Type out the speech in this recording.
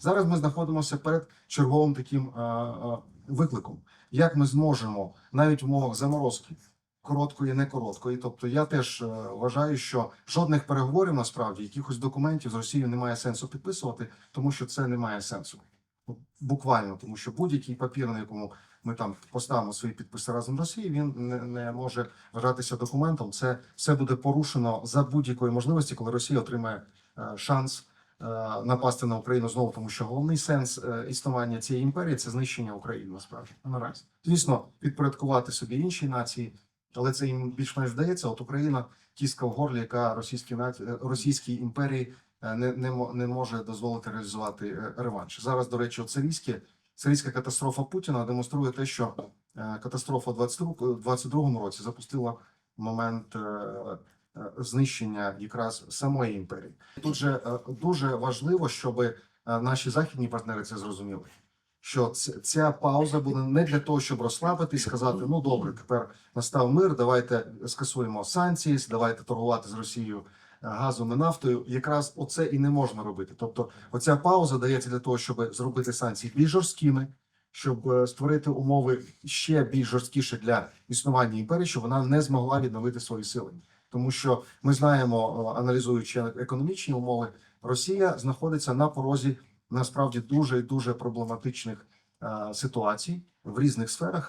Зараз ми знаходимося перед черговим таким е, е, викликом. Як ми зможемо навіть в умовах заморозки короткої, не короткої. Тобто, я теж е, вважаю, що жодних переговорів насправді якихось документів з Росією немає сенсу підписувати, тому що це не має сенсу. Буквально, тому що будь-який папір, на якому ми там поставимо свої підписи разом з Росією, він не, не може вважатися документом. Це все буде порушено за будь-якої можливості, коли Росія отримає е, шанс напасти на Україну знову, тому що головний сенс е, існування цієї імперії це знищення України. Насправді наразі, звісно, підпорядкувати собі інші нації, але це їм більш-менш вдається. От Україна кістка в горлі, яка російській е, російській імперії е, не, не, не може дозволити реалізувати е, реванш. Зараз, до речі, от сирійське сирійська катастрофа Путіна демонструє те, що е, катастрофа в 22 році запустила момент е, е, знищення якраз самої імперії. Тут же е, дуже важливо, щоб е, наші західні партнери це зрозуміли. Що ця пауза буде не для того, щоб розслабитись, сказати: ну добре, тепер настав мир, давайте скасуємо санкції, давайте торгувати з Росією е, газом і нафтою. Якраз оце і не можна робити. Тобто, оця пауза дається для того, щоб зробити санкції більш жорсткими, щоб е, створити умови ще більш жорсткіші для існування імперії, щоб вона не змогла відновити свої сили. Тому що ми знаємо, е, аналізуючи економічні умови, Росія знаходиться на порозі насправді дуже і дуже проблематичних е, ситуацій в різних сферах.